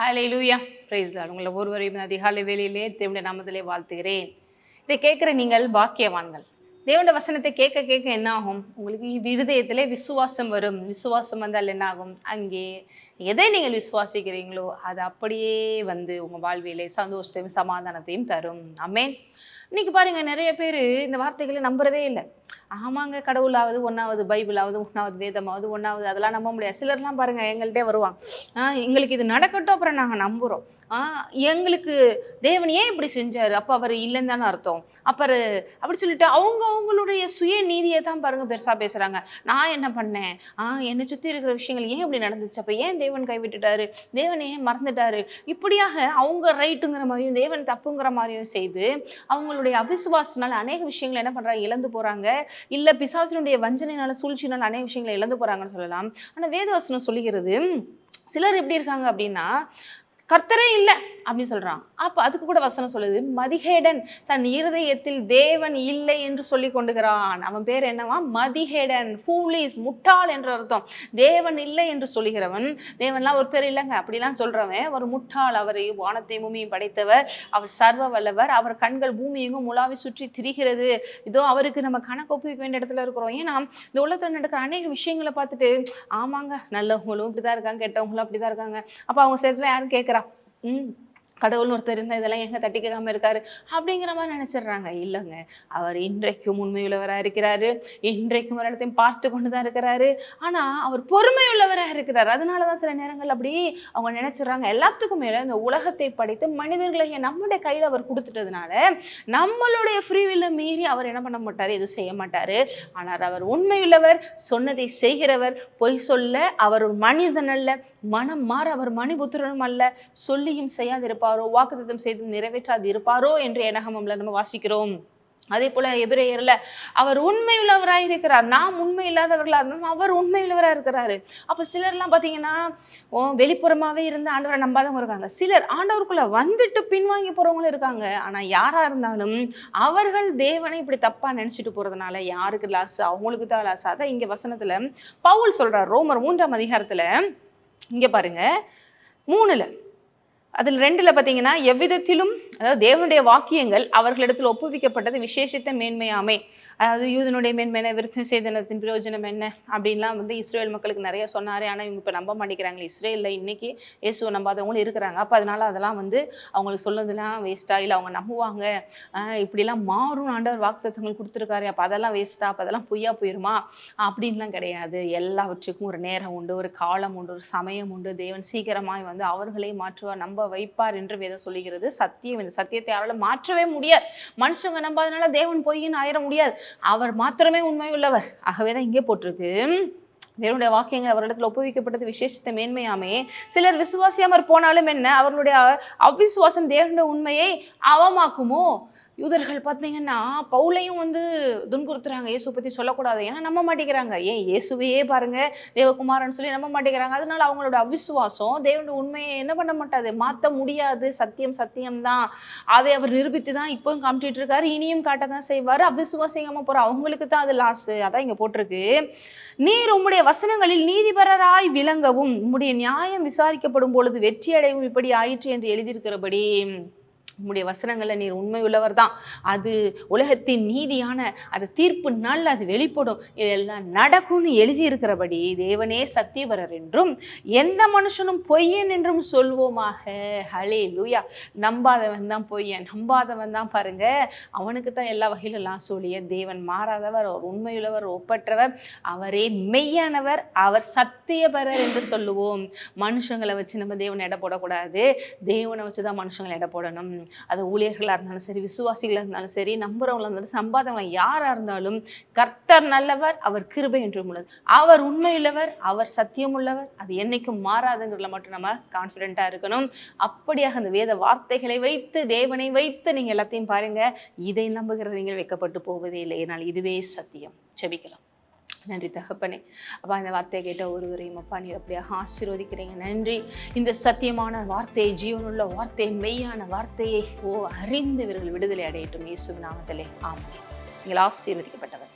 ஹாலே லூயா பிரைஸ் தான் உங்களை ஒருவரையும் அதிகாலை வேலையிலே தேவனுடைய நாமத்திலே வாழ்த்துகிறேன். இதை கேட்குற நீங்கள் பாக்கியவான்கள். தேவனுடைய வசனத்தை கேட்க கேட்க என்ன ஆகும் உங்களுக்கு இருதயத்திலே விசுவாசம் வரும். விசுவாசம் வந்தால் என்ன ஆகும் அங்கே எதை நீங்கள் விசுவாசிக்கிறீங்களோ அது அப்படியே வந்து உங்கள் வாழ்விலே சந்தோஷத்தையும் சமாதானத்தையும் தரும். அமேன் இன்னைக்கு பாருங்கள் நிறைய பேர் இந்த வார்த்தைகளை நம்புறதே இல்லை. ஆமாங்க கடவுளாவது ஒன்றாவது பைபிளாவது ஒன்றாவது வேதமாவது ஒன்றாவது அதெல்லாம் நம்ப முடியாது. சிலர்லாம் பாருங்க எங்கள்கிட்டே வருவாங்க. எங்களுக்கு இது நடக்கட்டும் அப்புறம் நாங்கள் நம்புகிறோம் எங்களுக்கு தேவன் ஏன் இப்படி செஞ்சார்? அப்போ அவர் இல்லைன்னு தானே அர்த்தம். அப்புறம் அப்படி சொல்லிட்டு அவங்க அவங்களுடைய சுய நீதியை தான் பாருங்க பெருசாக பேசுகிறாங்க நான் என்ன பண்ணேன்? ஆ என்னை சுற்றி இருக்கிற விஷயங்கள் ஏன் இப்படி நடந்துச்சு? அப்போ ஏன் தேவன் கைவிட்டுட்டாரு? தேவன் ஏன் மறந்துட்டாரு? இப்படியாக அவங்க ரைட்டுங்கிற மாதிரியும் தேவன் தப்புங்கிற மாதிரியும் செய்து அவங்களுடைய அவிசுவாசனால அநேக விஷயங்களை என்ன பண்ணுறாங்க இழந்து போகிறாங்க இல்லை பிசாசினுடைய வஞ்சனைனால சூழ்ச்சினால் அநேக விஷயங்களை இழந்து போகிறாங்கன்னு சொல்லலாம். ஆனால் வேதவசனம் சொல்லுகிறது சிலர் எப்படி இருக்காங்க அப்படின்னா கர்த்தரே இல்லை அப்படின்னு சொல்றான். அப்போ அதுக்கு கூட வசனம் சொல்லுது மதிஹேடன் தன் இருதயத்தில் தேவன் இல்லை என்று சொல்லி கொண்டுகிறான். அவன் பேர் என்னவா? மதிகேடன் ஃபூலிஸ் முட்டாள் என்ற அர்த்தம். தேவன் இல்லை என்று சொல்லுகிறவன் தேவன்லாம் ஒருத்தர் இல்லைங்க. அப்படிலாம் சொல்கிறவன் ஒரு முட்டாள் அவரை வானத்தை பூமியும் படைத்தவர் அவர் சர்வ வல்லவர் அவர் கண்கள் பூமி எங்கும் சுற்றி திரிகிறது. இதோ அவருக்கு நம்ம கணக்கு ஒப்புவிக்க வேண்டிய இடத்துல இருக்கிறோம். ஏன்னா இந்த உலகத்தில் நடக்கிற அநேக விஷயங்களை பார்த்துட்டு ஆமாங்க நல்லவங்களும் இப்படிதான் இருக்காங்க கெட்டவங்களும் அப்படிதான் இருக்காங்க. அப்போ அவங்க சேர்த்துல யாரும் கேட்குறாங்க 嗯。கடவுள் ஒருத்தர் இருந்தால் இதெல்லாம் எங்கே தட்டி கேட்காம இருக்காரு அப்படிங்கிற மாதிரி நினைச்சிடுறாங்க. இல்லைங்க அவர் இன்றைக்கும் உண்மையுள்ளவராக இருக்கிறாரு இன்றைக்கும் ஒரு இடத்தையும் பார்த்து கொண்டு தான் இருக்கிறாரு. ஆனால் அவர் பொறுமையுள்ளவராக இருக்கிறார். அதனால தான் சில நேரங்கள் அப்படி அவங்க நினைச்சிடுறாங்க. எல்லாத்துக்கும் மேலே இந்த உலகத்தை படைத்து மனிதர்களை நம்முடைய கையில் அவர் கொடுத்துட்டதுனால நம்மளுடைய ஃப்ரீவில் மீறி அவர் என்ன பண்ண மாட்டார் எதுவும் செய்ய மாட்டார். ஆனால் அவர் உண்மையுள்ளவர் சொன்னதை செய்கிறவர் பொய் சொல்ல அவர் ஒரு மனிதன் அல்ல மனம் மாற அவர் மணிபுத்திரனும் அல்ல சொல்லியும் செய்யாதிருப்பார். வாக்குத்தத்தம் செய்து நிறைவேற்றாது இருப்பாரோ என்று எனகமம்ல நம்ம வாசிக்கிறோம். அதே போல எபிரேயர்ல அவர் உண்மையுள்ளவராக இருக்கிறார். நாம் உண்மை இல்லாதவர்களா இருந்தாலும் அவர் உண்மையுள்ளவராக இருக்கிறாரு. அப்ப சிலர்லாம் பாத்தீங்கன்னா ஓ வெளிப்புறமாவே இருந்து ஆண்டவரை நம்பாதவங்க இருக்காங்க. சிலர் ஆண்டவருக்குள்ள வந்துட்டு பின்வாங்கி போறவங்களும் இருக்காங்க. ஆனா யாரா இருந்தாலும் அவர்கள் தேவனை இப்படி தப்பா நினைச்சிட்டு போறதுனால யாருக்கு லாஸ்? அவங்களுக்கு தான் லாஸ். அதான் இங்க வசனத்துல பவுல் சொல்றார். ரோமர் மூன்றாம் அதிகாரத்துல இங்க பாருங்க. மூணுல அதில் ரெண்டில் பார்த்தீங்கன்னா எவ்விதத்திலும் அதாவது தேவனுடைய வாக்கியங்கள் அவர்களிடத்தில் ஒப்புவிக்கப்பட்டது விசேஷித்த மேன்மையாமே. அதாவது யூதனுடைய மேன்மையான விருத்தம் சேதனத்தின் பிரயோஜனம் என்ன அப்படின்லாம் வந்து இஸ்ரேல் மக்களுக்கு நிறைய சொன்னார். ஆனால் இவங்க இப்போ நம்ப மாட்டேங்கிறாங்க இஸ்ரேலில் இன்னைக்கு இயேசுவை நம்பாதவங்களும் இருக்கிறாங்க. அப்போ அதனால அதெல்லாம் வந்து அவங்களுக்கு சொன்னதெல்லாம் வேஸ்ட்டாக இல்லை அவங்க நம்புவாங்க. இப்படிலாம் மாறும் ஆண்டவர் வாக்குத்தத்தங்கள் கொடுத்துருக்காரு. அப்போ அதெல்லாம் வேஸ்ட்டாக அப்போ அதெல்லாம் பொய்யா போயிருமா? அப்படின்லாம் கிடையாது. எல்லாவற்றுக்கும் ஒரு நேரம் உண்டு ஒரு காலம் உண்டு ஒரு சமயம் உண்டு. தேவன் சீக்கிரமாய் வந்து அவர்களை மாற்றுவார். நம்ப வைப்பார் என்று வேதம் சொல்லுகிறது. சத்தியம் இந்த சத்தியத்தை யாரால மாற்றவே முடியாது. மனுஷங்க நம்பாதனால தேவன் பொய்ன்னு ஆயிட முடியாது. அவர் மாத்திரமே உண்மை உள்ளவர் ஆகவே தான் இங்கே போட்டிருக்கு. தேவனுடைய வாக்கியங்கள் அவரிடத்தில் ஒப்புவிக்கப்பட்டது விசேஷத்தை மேன்மையாமே. சிலர் விசுவாசியாமற் போனாலும் என்ன? அவர்களுடைய அவ்விசுவாசம் தேவனுடைய உண்மையை அவமாக்குமோ? யூதர்கள் பார்த்தீங்கன்னா பவுலையும் வந்து துன்புறுத்துறாங்க. இயேசு பற்றி சொல்லக்கூடாது. ஏன்னா நம்ப மாட்டேங்கிறாங்க. ஏன் இயேசுவையே பாருங்க தேவகுமாரன் சொல்லி நம்ப மாட்டேங்கிறாங்க. அதனால அவங்களோட அவிசுவாசம் தேவனுடைய உண்மையை என்ன பண்ண மாட்டாது? மாற்ற முடியாது. சத்தியம் சத்தியம் தான் அதை அவர் நிரூபித்து தான் இப்போவும் காமிச்சிட்டு இருக்காரு. இனியும் காட்ட தான் செய்வார். அவிசுவாசிக்காம போகிற அவங்களுக்கு தான் அது லாஸு அதான் இங்கே போட்டிருக்கு. நீர் உம்முடைய வசனங்களில் நீதிபரராய் விளங்கவும் உம்முடைய நியாயம் விசாரிக்கப்படும் பொழுது வெற்றியடையவும் இப்படி ஆயிற்று என்று எழுதியிருக்கிறபடி. உம்முடைய வசனங்களில் நீர் உண்மை உள்ளவர் தான் அது உலகத்தின் நீதியான அது தீர்ப்பு நாளில் அது வெளிப்படும். இதெல்லாம் நடக்கும்னு எழுதியிருக்கிறபடி தேவனே சத்தியவரர் என்றும் எந்த மனுஷனும் பொய்யன் என்றும் சொல்வோமாக. ஹலே லூயா நம்பாதவன் தான் பொய்யன். நம்பாதவன் தான் பாருங்க. அவனுக்கு தான் எல்லா வகையிலும் எல்லாம் சொல்லிய தேவன் மாறாதவர் அவர் உண்மையுள்ளவர் ஒப்பற்றவர் அவரே மெய்யானவர் அவர் சத்தியபரர் என்று சொல்லுவோம். மனுஷங்களை வச்சு நம்ம தேவனை எடை போடக்கூடாது. தேவனை வச்சு தான் மனுஷங்களை எடை போடணும். அது ஊழியர்களாக இருந்தாலும் சரி விசுவாசிகளாக இருந்தாலும் சரி நம்புறவங்களா இருந்தாலும் சம்பாதவங்களாக யாராக இருந்தாலும் கர்த்தர் நல்லவர் அவர் கிருபை என்றும் உள்ளது. அவர் உண்மையுள்ளவர் அவர் சத்தியம் உள்ளவர் அது என்னைக்கும் மாறாதுங்கிறதுல மட்டும் நம்ம கான்ஃபிடென்ட்டாக இருக்கணும். அப்படியாக அந்த வேத வார்த்தைகளை வைத்து தேவனை வைத்து நீங்கள் எல்லாத்தையும் பாருங்க. இதை நம்புகிறது நீங்கள் வைக்கப்பட்டு போவதே இல்லை. ஏனால் இதுவே சத்தியம். செபிக்கலாம் நன்றி தகப்பனே. அப்பா இந்த வார்த்தையை கேட்ட ஒருவரையும் அப்பா நீர் அப்படியாக ஆசீர்வதிக்கிறீங்க. நன்றி. இந்த சத்தியமான வார்த்தையை ஜீவனுள்ள வார்த்தையை மெய்யான வார்த்தையை ஓ அறிந்து இவர்கள் விடுதலை அடையட்டும். இயேசு நாமத்திலே. ஆமாம் நீங்கள் ஆசீர்வதிக்கப்பட்டவர்.